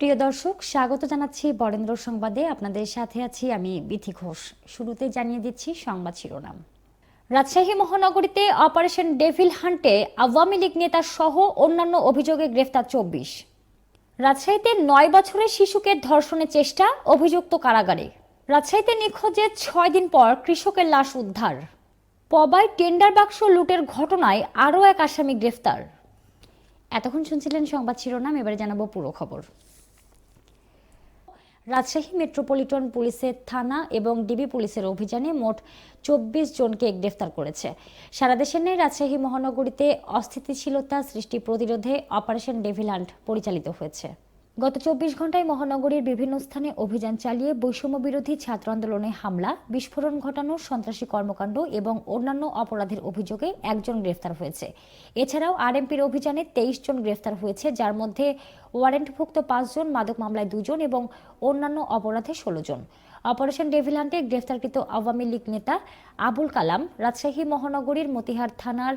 প্রিয় দর্শক, স্বাগত জানাচ্ছি বরেন্দ্র সংবাদে। আপনাদের সাথে আছি আমি বিথি ঘোষ। শুরুতে জানিয়ে দিচ্ছি সংবাদ শিরোনাম। রাজশাহী মহানগরীতে অপারেশন ডেভিল হান্টে আওয়ামী লীগ নেতা সহ অন্যান্য অভিযোগে গ্রেফতার চব্বিশ। রাজশাহীতে নয় বছরের শিশুকে ধর্ষণের চেষ্টা, অভিযুক্ত কারাগারে। রাজশাহীতে নিখোঁজের ছয় দিন পর কৃষকের লাশ উদ্ধার। পবায় টেন্ডার বাক্স লুটের ঘটনায় আরও এক আসামি গ্রেফতার। এতক্ষণ শুনছিলেন সংবাদ শিরোনাম, এবারে জানাব পুরো খবর। রাজশাহী মেট্রোপলিটন পুলিশের থানা এবং ডিবি পুলিশের অভিযানে মোট চব্বিশ জনকে গ্রেফতার করেছে। সারা দেশের নেই রাজশাহী মহানগরীতে অস্থিতিশীলতা সৃষ্টি প্রতিরোধে অপারেশন ডেভিল্যান্ড পরিচালিত হয়েছে। গত চব্বিশ ঘন্টায় মহানগরীর বিভিন্ন স্থানে অভিযান চালিয়ে বৈষম্য বিরোধী ছাত্র আন্দোলনে হামলা, বিস্ফোরণ ঘটানো, সন্ত্রাসী কর্মকাণ্ড এবং অন্যান্য অপরাধের অভিযোগে একজন গ্রেফতার হয়েছে। এছাড়াও আরএমপির অভিযানে তেইশ জন গ্রেফতার হয়েছে, যার মধ্যে ওয়ারেন্টভুক্ত পাঁচজন মাদক মামলায় দুজন এবং অন্যান্য অপরাধে ষোলো জন। অপারেশন ডেভিলান্টে গ্রেফতারকৃত আওয়ামী লীগ নেতা আবুল কালাম রাজশাহী মহানগরীর মতিহার থানার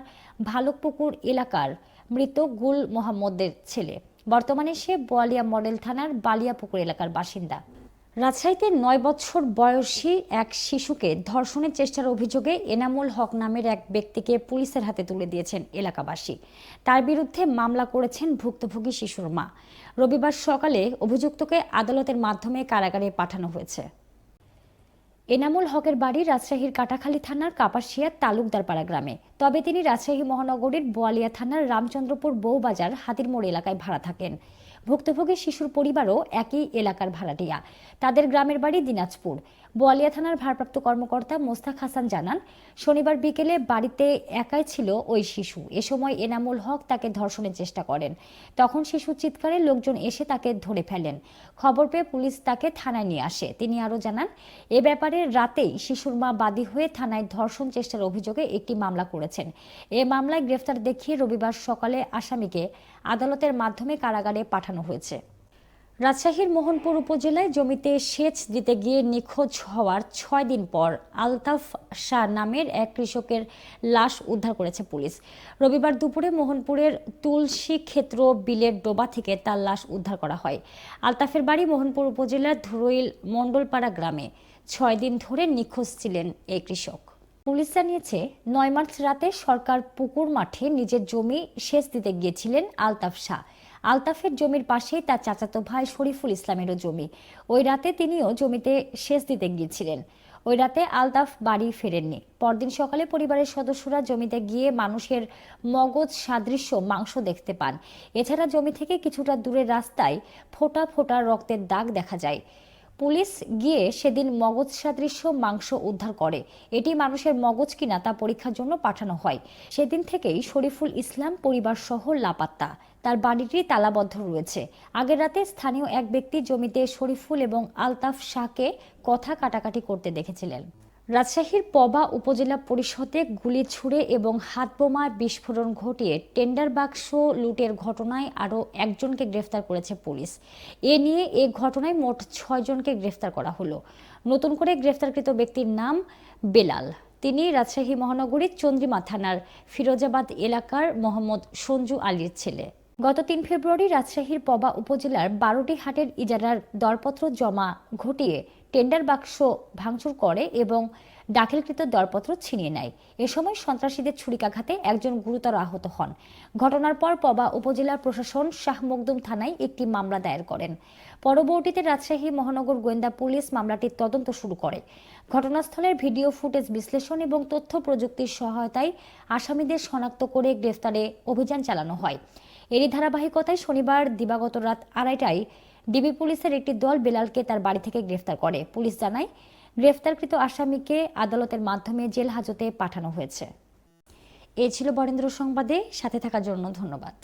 ভালুকপুকুর এলাকার মৃত গুল মোহাম্মদের ছেলে। বর্তমানে সে বোয়ালিয়া মডেল থানার বালিয়াপুকুর এলাকার বাসিন্দা। রাজশাহীতে নয় বছর বয়সী এক শিশুকে ধর্ষণের চেষ্টার অভিযোগে এনামুল হক নামের এক ব্যক্তিকে পুলিশের হাতে তুলে দিয়েছেন এলাকাবাসী। তার বিরুদ্ধে মামলা করেছেন ভুক্তভোগী শিশুর মা। রবিবার সকালে অভিযুক্তকে আদালতের মাধ্যমে কারাগারে পাঠানো হয়েছে। এনামুল হকের বাড়ি রাজশাহীর কাটাখালী থানার কাপাসিয়া তালুকদারপাড়া গ্রামে। তবে তিনি রাজশাহী মহানগরীর বোয়ালিয়া থানার রামচন্দ্রপুর বউবাজার হাতিরমোড় এলাকায় ভাড়া থাকেন। ভুক্তভোগী শিশুর পরিবারও একই এলাকার ভাড়াটিয়া। তাদের গ্রামের বাড়ি দিনাজপুর। বোয়ালিয়া থানার ভারপ্রাপ্ত কর্মকর্তা মোস্তাক হাসান জানান, শনিবার বিকেলে বাড়িতে একাই ছিল ওই শিশু। এ সময় এনামুল হক তাকে ধর্ষণের চেষ্টা করেন। তখন শিশু চিৎকারে লোকজন এসে তাকে ধরে ফেলেন। খবর পেয়ে পুলিশ তাকে থানায় নিয়ে আসে। তিনি আরও জানান, এ ব্যাপারে রাতেই শিশুর মা বাদী হয়ে থানায় ধর্ষণ চেষ্টার অভিযোগে একটি মামলা করেছেন। এ মামলায় গ্রেফতার দেখিয়ে রবিবার সকালে আসামিকে আদালতের মাধ্যমে কারাগারে পাঠানো হয়েছে। রাজশাহীর মোহনপুর উপজেলায় জমিতে সেচ দিতে গিয়ে নিখোঁজ হওয়ার ছয় দিন পর আলতাফ শাহ নামের এক কৃষকের লাশ উদ্ধার করেছে পুলিশ। রবিবার দুপুরে মোহনপুরের তুলসী ক্ষেত্র বিলের ডোবা থেকে তার লাশ উদ্ধার করা হয়। আলতাফের বাড়ি মোহনপুর উপজেলার ধুরইল মণ্ডলপাড়া গ্রামে। ছয় দিন ধরে নিখোঁজ ছিলেন এই কৃষক। পুলিশ জানিয়েছে, নয় মার্চ রাতে সরকার পুকুর মাঠে নিজের জমি সেচ দিতে গিয়েছিলেন আলতাফ শাহ। আলতাফের জমির পাশেই তার চাচাতো ভাই শরীফুল ইসলামেরও জমি। ওই রাতে তিনিও জমিতে সেচ দিতে গিয়েছিলেন। ওই রাতে আলতাফ বাড়ি ফেরেননি। পরদিন সকালে পরিবারের সদস্যরা জমিতে গিয়ে মানুষের মগজ, সাদৃশ্য, মাংস দেখতে পান। এছাড়া জমি থেকে কিছুটা দূরের রাস্তায় ফোটা ফোটা রক্তের দাগ দেখা যায়। পুলিশ গিয়ে সেদিন মগজ সাদৃশ্য, মাংস উদ্ধার করে। এটি মানুষের মগজ কিনা তা পরীক্ষার জন্য পাঠানো হয়। সেদিন থেকেই শরীফুল ইসলাম পরিবার সহ লাপাত্তা। তার বাড়িটি তালাবদ্ধ রয়েছে। আগের রাতে স্থানীয় এক ব্যক্তি জমিতে শরীফুল এবং আলতাফ শাহকে কথা কাটাকাটি করতে দেখেছিলেন। রাজশাহীর পবা উপজেলা পরিষদে গুলি ছুড়ে এবং হাত বোমা বিস্ফোরণ ঘটিয়ে টেন্ডার বাক্স লুটের ঘটনায় আরও একজনকে গ্রেফতার করেছে পুলিশ। এ নিয়ে এ ঘটনায় মোট ছয়জনকে গ্রেফতার করা হলো। নতুন করে গ্রেফতারকৃত ব্যক্তির নাম বেলাল। তিনি রাজশাহী মহানগরীর চন্দ্রিমা থানার ফিরোজাবাদ এলাকার মোহাম্মদ সঞ্জু আলীর ছেলে। গত তিন ফেব্রুয়ারি রাজশাহীর পবা উপজেলার বারোটি হাটের ইজারার দরপত্র জমা ঘটিয়ে টেন্ডার বাক্স ভাঙচুর করে এবং দাখিলকৃত দরপত্র ছিনিয়ে নেয়। এ সময় সন্ত্রাসীদের ছুরিকাঘাতে একজন গুরুতর আহত হন। ঘটনার পর পবা উপজেলার প্রশাসন শাহ মকদুম থানায় একটি মামলা দায়ের করেন। পরবর্তীতে রাজশাহী মহানগর গোয়েন্দা পুলিশ মামলাটির তদন্ত শুরু করে। ঘটনাস্থলের ভিডিও ফুটেজ বিশ্লেষণ এবং তথ্য প্রযুক্তির সহায়তায় আসামিদের শনাক্ত করে গ্রেফতারে অভিযান চালানো হয়। এরই ধারাবাহিকতায় শনিবার দিবাগত রাত আড়াইটায় ডিবি পুলিশের একটি দল বেলালকে তার বাড়ি থেকে গ্রেফতার করে। পুলিশ জানায়, গ্রেফতারকৃত আসামিকে আদালতের মাধ্যমে জেল হাজতে পাঠানো হয়েছে। এ ছিল বরেন্দ্র সংবাদে, সাথে থাকার জন্য ধন্যবাদ।